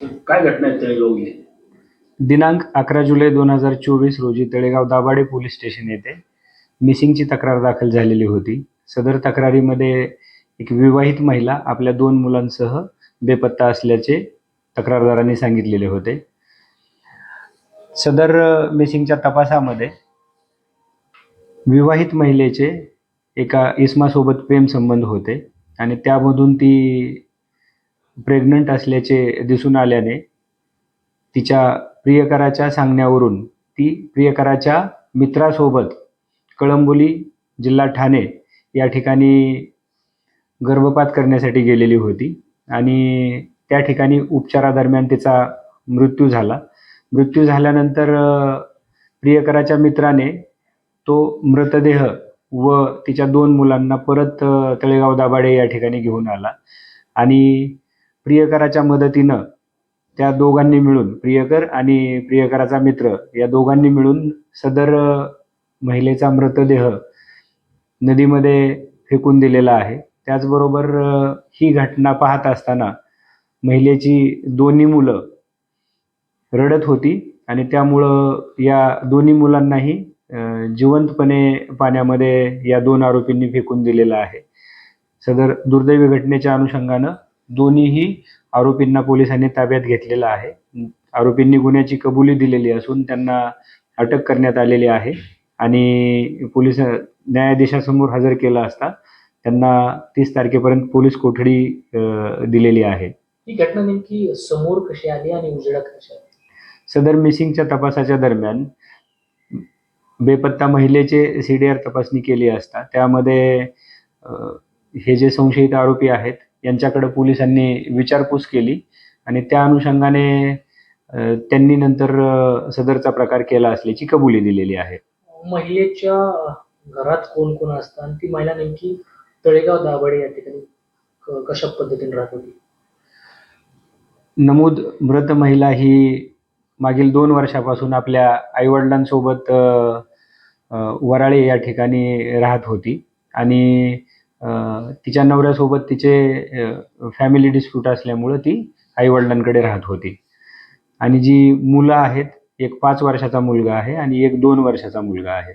काय घटना आहे तळेगाव दिनांक अकरा जुलै दोन हजार चोवीस रोजी तळेगाव दाभाडे पोलीस स्टेशन येथे मिसिंगची तक्रार दाखल झालेली होती. सदर तक्रारीमध्ये एक विवाहित महिला आपल्या दोन मुलांसह बेपत्ता असल्याचे तक्रारदारांनी सांगितलेले होते. सदर मिसिंगच्या तपासामध्ये विवाहित महिलेचे एका इसमासोबत प्रेमसंबंध होते आणि त्यामधून ती प्रेग्नंट असल्याचे दिसून आल्याने तिच्या प्रियकराच्या सांगण्यावरून ती प्रियकराच्या मित्रासोबत कळंबोली जिल्हा ठाणे या ठिकाणी गर्भपात करण्यासाठी गेलेली होती आणि त्या ठिकाणी उपचारादरम्यान तिचा मृत्यू झाला. मृत्यू झाल्यानंतर प्रियकराच्या मित्राने तो मृतदेह व तिच्या दोन मुलांना परत तळेगाव दाभाडे या ठिकाणी घेऊन आला आणि प्रियकराच्या मदतीनं त्या दोघांनी मिळून प्रियकर आणि प्रियकराचा मित्र या दोघांनी मिळून सदर महिलेचा मृतदेह नदीमध्ये फेकून दिलेला आहे. त्याचबरोबर ही घटना पाहत असताना महिलेची दोन्ही मुलं रडत होती आणि त्यामुळं या दोन्ही मुलांनाही जिवंतपणे पाण्यामध्ये या दोन आरोपींनी फेकून दिलेला आहे. सदर दुर्दैवी घटनेच्या अनुषंगानं दोन्हीही आरोपींना पोलिसांनी ताब्यात घेतलेलं आहे. आरोपींनी गुन्ह्याची कबुली दिलेली असून त्यांना अटक करण्यात आलेली आहे आणि पोलीस न्यायाधीशासमोर हजर केलं असता त्यांना तीस तारखेपर्यंत पोलीस कोठडी दिलेली आहे. ही घटना नेमकी समोर कशी आली आणि उजेडात कशी आली? सदर मिसिंगच्या तपासाच्या दरम्यान बेपत्ता महिलेचे सी डी आर तपासणी केली असता. त्यामध्ये हे जे संशयित आरोपी आहेत यांच्याकडे पोलिसांनी विचारपूस केली आणि त्या अनुषंगाने त्यांनी नंतर सदरचा प्रकार केला असल्याची कबुली दिलेली आहे. महिलेच्या घरात कोण कोण असतं आणि ती महिला नेमकी तळेगाव दाभाडे या ठिकाणी कशा पद्धतीने राहत होती? नमूद मृत महिला ही मागील दोन वर्षापासून आपल्या आईवडिलांसोबत वराळे या ठिकाणी राहत होती. आणि तिच्या नवऱ्यासोबत तिचे फॅमिली डिस्प्यूट असल्यामुळं ती आईवडिलांकडे राहत होती. आणि जी मुलं आहेत एक पाच वर्षाचा मुलगा आहे आणि एक दोन वर्षाचा मुलगा आहे.